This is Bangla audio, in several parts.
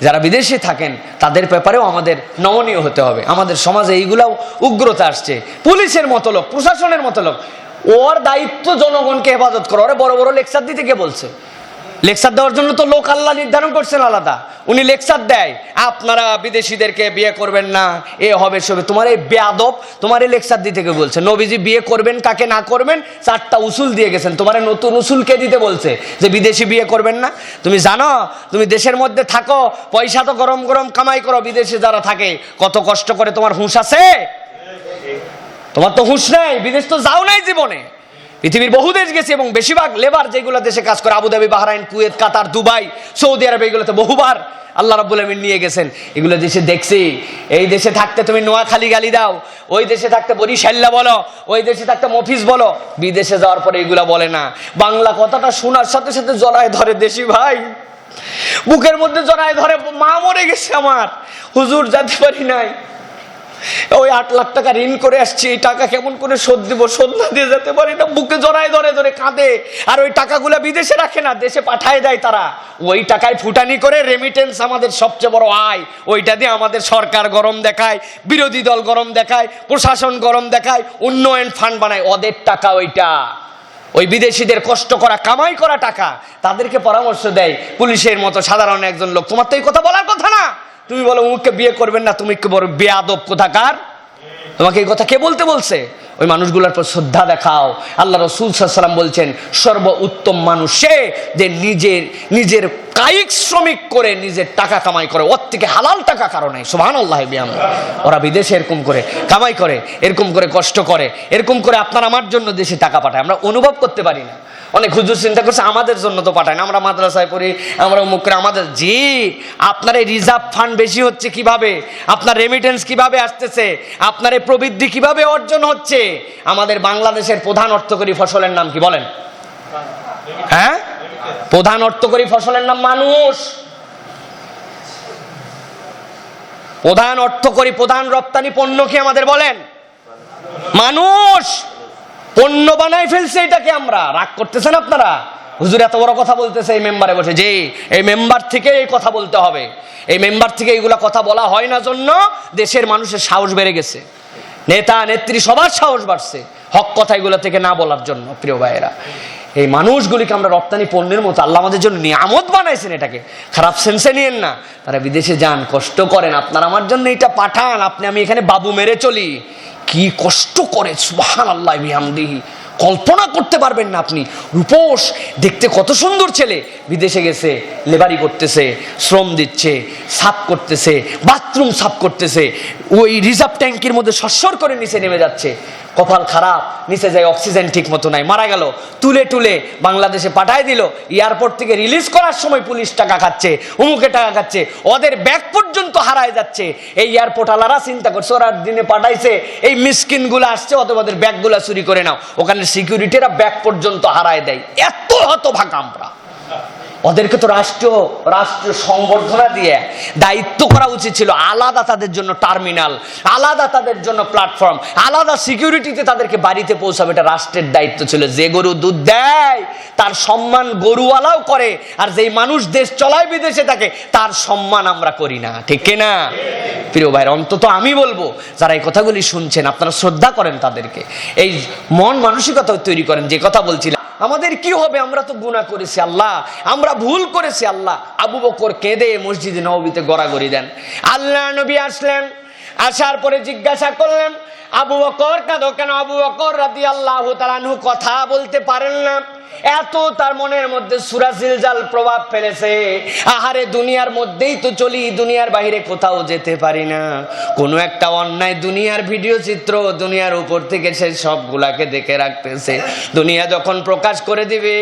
যারা বিদেশে থাকেন, তাদের ব্যাপারেও আমাদের নমনীয় হতে হবে। আমাদের সমাজে এইগুলাও উগ্রতা আসছে। পুলিশের মতো লোক, প্রশাসনের মতো লোক, ওর দায়িত্ব জনগণকে হেফাজত করো। ওরে বড় বড় লেকচার দিতে কে বলছে। লেকচার দেওয়ার জন্য তো লোক আল্লাহ নির্ধারণ করছেন আলাদা। উনি লেকচার দেয়, আপনারা বিদেশিদেরকে বিয়ে করবেন না, এ হবে সবে তোমার এই বেয়াদব, তোমার এই লেকচার দিতে কে বলছে? নবীজি বিয়ে করবেন কাকে না করবেন, চারটা উসুল দিয়ে গেছেন। তোমার নতুন উসুল কে দিতে বলছে? যে বিদেশি বিয়ে করবেন না? তুমি জানো, তুমি দেশের মধ্যে থাকো, পয়সা তো গরম গরম কামাই করো, বিদেশে যারা থাকে, কত কষ্ট করে তোমার হুঁশ আছে? তোমার তো হুঁশ নাই, বিদেশ তো যাও নাই জীবনে। পৃথিবীর বহু দেশ গেছে এবং বেশিরভাগ লেবার যেগুলো দেশে কাজ করে, Abu Dhabi, Bahrain, Kuwait, Qatar, Dubai, Saudi Arab, এগুলোতে বহুবার আল্লাহ রাব্বুল আমিন নিয়ে গেছেন। এগুলো দেশে দেখছি। এই দেশে থাকতে তুমি নোয়াখালী গালি দাও, ওই দেশে থাকতে বরিশাল্লা বলো, ওই দেশে থাকতে মফিস বলো। বিদেশে যাওয়ার পরে এগুলো বলে না। বাংলা কথাটা শোনার সাথে সাথে জলায় ধরে দেশি ভাই। বুকের মধ্যে জড়ায় ধরে, মা মরে গেছে আমার। হুজুর যেতে পারি নাই। ওই আট লাখ টাকা ঋণ করে আসছি, এই টাকা কেমন করে শোধ দিব? শোধ না দিয়ে যেতে পারি না, বুকে জড়ায় ধরে ধরে কাঁদে। আর ওই টাকাগুলো বিদেশে রাখে না, দেশে পাঠায় দেয় তারা। ওই টাকায় ফুটানি করে রেমিটেন্স আমাদের সবচেয়ে বড় আয়। ওইটা দিয়ে আমাদের সরকার গরম দেখায়, বিরোধী দল গরম দেখায়, প্রশাসন গরম দেখায়, উন্নয়ন ফান্ড বানায়। ওদের টাকা ওইটা। ওই বিদেশিদের কষ্ট করা, কামাই করা টাকা, তাদেরকে পরামর্শ দেয়। পুলিশের মতো সাধারণ একজন লোক। তোমার তো এই কথা বলার কথা না। তুমি বলো, উমুককে বিয়ে করবেন না, তুমি বড় বেয়াদব কোথাকার? তোমাকে এই কথা কে বলতে বলছে? ওই মানুষগুলোর পর শ্রদ্ধা দেখাও। আল্লাহ রসুল সাল্লাম বলছেন সর্ব উত্তম মানুষ যে নিজের নিজের কায়িক শ্রমিক করে নিজের টাকা কামাই করে, ওর থেকে হালাল টাকা কারণে সোহান আল্লাহ বিয়াম। ওরা বিদেশে এরকম করে কামাই করে, এরকম করে কষ্ট করে, এরকম করে আপনার আমার জন্য দেশে টাকা পাঠায়। আমরা অনুভব করতে পারি না। অনেক হুজুর চিন্তা করছে, আমাদের জন্য তো পাঠায় না। আমরা মাদ্রাসায় পড়ি, আমরা মুখ করে, আমাদের জি, আপনার এই রিজার্ভ ফান্ড বেশি হচ্ছে কীভাবে? আপনার রেমিটেন্স কীভাবে আসতেছে? আপনার এই প্রবৃদ্ধি কীভাবে অর্জন হচ্ছে? আমাদের বাংলাদেশের প্রধান অর্থকরী ফসলের নাম কি বলেন? হ্যাঁ? প্রধান অর্থকরী ফসলের নাম মানুষ। প্রধান অর্থকরী, প্রধান রপ্তানি পণ্য কি আমাদের বলেন? মানুষ। পণ্য বানাই ফেলছে এটাকে আমরা। রাগ করতেছেন আপনারা? হুজুর, এত বড় কথা বলতেছে এই মেম্বারে বসে। যে এই মেম্বার থেকে এই কথা বলতে হবে। এই মেম্বার থেকে এইগুলা কথা বলা হয় না জন্য দেশের মানুষের সাহস বেড়ে গেছে। নেতা, নেত্রী, সবার সাহস বাড়ছে হক কথা এগুলো থেকে না বলার জন্য, প্রিয় ভাইয়েরা। এই মানুষগুলিকে আমরা রপ্তানি পণ্যের মতো আল্লাহ আমাদের জন্য নিয়ামত বানাইছেন এটাকে। খারাপ সেন্সে নিয়েন না। তারা বিদেশে যান, কষ্ট করেন। আপনার আমার জন্য এটা পাঠান। আপনি, আমি এখানে বাবু মেরে চলি। কি কষ্ট করে সুবহান আল্লাহ বিহামদিহি। কল্পনা করতে পারবেন না আপনি। রূপোষ দেখতে কত সুন্দর ছেলে। বিদেশে গেছে, লেবারি করতেছে, শ্রম দিচ্ছে, সাফ করতেছে, বাথরুম সাফ করতেছে। ওই রিজার্ভ ট্যাঙ্কির মধ্যে সস্বর করে নিচে নেমে যাচ্ছে। কপাল খারাপ, নিচে যায় অক্সিজেন ঠিক মতো নাই। মারা গেল, তুলে তুলে বাংলাদেশে পাঠায় দিল। এয়ারপোর্ট থেকে রিলিজ করার সময় পুলিশ টাকা খাচ্ছে উমুকে টাকা খাচ্ছে। ওদের ব্যাগ পর্যন্ত হারায় যাচ্ছে। এই এয়ারপোর্ট আলারা চিন্তা করছে, ওরা দিনে পাঠাইছে, এই মিসকিনগুলো আসছে, অথবা ওদের ব্যাগগুলো চুরি করে নাও। ওখানে সিকিউরিটিরা ব্যাগ পর্যন্ত হারায় দেয়। এত হত ভাগ আমরা। ওদেরকে তো রাষ্ট্রীয় রাষ্ট্রীয় সংবর্ধনা দিয়ে দায়িত্ব করা উচিত ছিল আলাদা তাদের জন্য টার্মিনাল, আলাদা তাদের জন্য প্ল্যাটফর্ম, আলাদা সিকিউরিটিতে তাদেরকে বাড়িতে পৌঁছাবে, এটা রাষ্ট্রের দায়িত্ব ছিল। যে গরু দুধ দেয়, তার সম্মান গরুওয়ালাও করে, আর যেই মানুষ দেশ চলায় বিদেশে থাকে, তার সম্মান আমরা করি না। ঠিক না? প্রিয় ভাইয়ের, অন্তত আমি বলব, যারা এই কথাগুলি শুনছেন, আপনারা শ্রদ্ধা করেন তাদেরকে। এই মন মানসিকতা তৈরি করেন, যে কথা বলছিলাম। আমাদের কি হবে? আমরা তো গুণা করেছি আল্লাহ। আমরা ভুল করেছি আল্লাহ। আবু বকর কেঁদে মসজিদে নবীতে গড়াগড়ি দেন। আল্লাহ নবী আসলেন। আসার পরে জিজ্ঞাসা করলেন, আবু বকর, কাঁদো কেন? আবু বকর রাদি আল্লাহ তালানহু কথা বলতে পারেন না। এত তার মনের মধ্যে সুরাসিল জাল প্রভাব ফেলেছে। আহারে দুনিয়ার মধ্যেই তো চলি, দুনিয়ার বাইরে কোথাও যেতে পারি না। কোনো একটা অন্যায় দুনিয়ার ভিডিও চিত্র দুনিয়ার উপর থেকে সে সবগুলাকে দেখে রাখতেছে। দুনিয়া যখন প্রকাশ করে দিবে,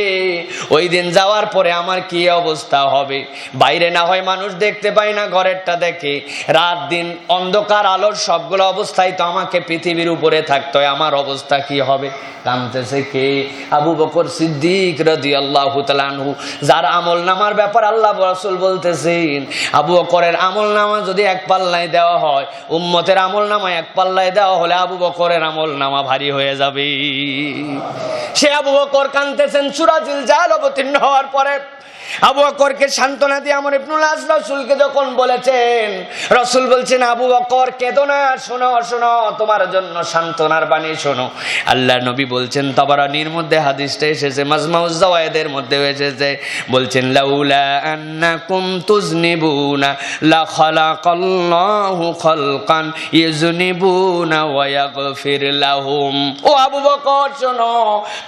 ওই দিন যাওয়ার পরে আমার কি অবস্থা হবে? বাইরে না হয় মানুষ দেখতে পাই না, ঘরেরটা দেখে। রাত দিন অন্ধকার, আলোর সবগুলো অবস্থায় তো আমাকে পৃথিবীর উপরে থাকতে হয়। আমার অবস্থা কি হবে? কামতেছে কে? আবু বকর সিদ্দিক সিদ্দিক রাদিয়াল্লাহু তাআলা আনহু, যার আমল নামার ব্যাপার আল্লাহ রাসূল বলতেছেন, আবু বকরের আমল নামা যদি এক পাল্লায় দেওয়া হয়, উম্মতের আমল নামা এক পাল্লায় দেওয়া হলে আবু বকরের আমল নামা ভারী হয়ে যাবে। সে আবু বকর কানতেছেন সুরাজিল জাল অবতীর্ণ হওয়ার পরে আবু বকরকে সান্ত্বনা দিয়ে আমর ইবনুল আজ রসুলকে যখন বলেছেন, রসুল বলছেন, আবু বকর, কেঁদো না, শোনো শোনো, তোমার জন্য সান্ত্বনার বাণী শোনো। আল্লাহ নবী বলছেন, তাবারানির মধ্যে হাদিসটা এসেছে মাজমাউজ জাওয়ায়েদের মধ্যে এসেছে বলছেন, লাউলা আন্নাকুম তুজনিবুনা, লা খালাকাল্লাহু খালকান ইউজনিবুনা ওয়া ইয়াগফির লাহুম। ও আবু বকর, শোনো,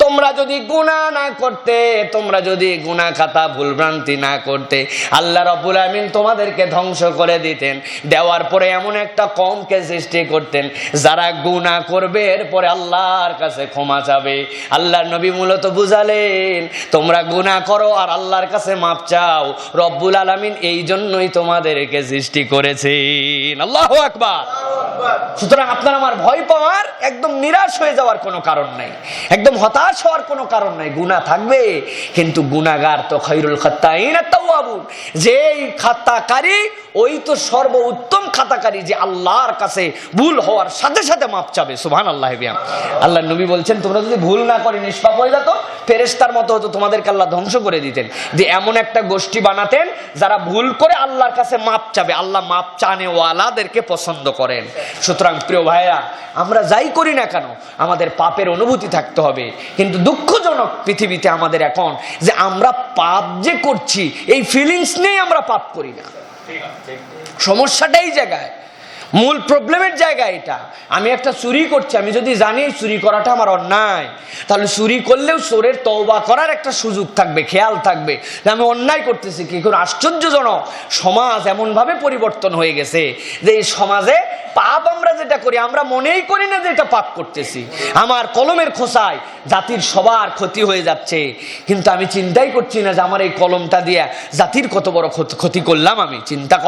তোমরা যদি গুনাহ না করতে, তোমরা যদি গুনাহ খাতা ভুলভ্রান্তি না করতে, আল্লাহ রব্বুল আমিন তোমাদেরকে ধ্বংস করে দিতেন। দেওয়ার পরে এমন একটা কমকে সৃষ্টি করতেন, যারা গুনাহ করবে, এরপরে আল্লাহর কাছে ক্ষমা চাবে। আল্লাহর নবী মূলত বুঝালেন তোমরা গুনাহ করো আর আল্লাহর কাছে মাপ চাও। রব্বুল আলমিন এই জন্যই তোমাদেরকে সৃষ্টি করেছেন। আল্লাহ আকবার। সুতরাং আপনার আমার ভয় পাওয়ার, একদম নিরাশ হয়ে যাওয়ার কোনো কারণ নাই। একদম হতাশ হওয়ার কোনো কারণ নাই। গুণা থাকবে, কিন্তু গুনাগার তো খৈরুল তাওয়াবুন যেই খাতাকারী ওই তো সর্ব উত্তম খাতাকারী যে আল্লাহর কাছে ভুল হওয়ার সাথে সাথে মাপ চাবে। সুবহান আল্লাহ আল্লাহ নবী বলছেন, তোমরা যদি ভুল না করে, নিষ্পাপ হয়ে যেত ফেরেস্তার মতো হতো তোমাদেরকে আল্লাহ ধ্বংস করে দিতেন। যে এমন একটা গোষ্ঠী বানাতেন, যারা ভুল করে আল্লাহর কাছে মাপ চাবে। আল্লাহ মাপ চানে ওয়ালাদেরকে পছন্দ করেন। সুতরাং প্রিয় ভাইরা আমরা যাই করি না কেন আমাদের পাপের অনুভূতি থাকতে হবে। কিন্তু দুঃখজনক পৃথিবীতে আমাদের এখন যে আমরা পাপ যে করছি এই ফিলিংস নিয়ে আমরা পাপ করি না। সমস্যাটাই এই জায়গায়। মূল প্রবলেমের জায়গা এটা। আমি একটা চুরি করছি, আমি যদি জানি চুরি করাটা আমার অন্যায়, তাহলে চুরি করলেও চোরের তওবা করার একটা সুযোগ থাকবে, খেয়াল থাকবে। যে আমি অন্যায় করতেছি কি? কোনো আশ্চর্যজনক, সমাজ এমনভাবে পরিবর্তন হয়ে গেছে যে এই সমাজে পাপ আমরা যেটা করি, আমরা মনেই করি না যে এটা পাপ করতেছি। আমার কলমের খোসায় জাতির সবার ক্ষতি হয়ে যাচ্ছে। কিন্তু আমি চিন্তাই করছি না যে আমার এই কলমটা দিয়ে জাতির কত বড় ক্ষতি- ক্ষতি করলাম আমি। চিন্তা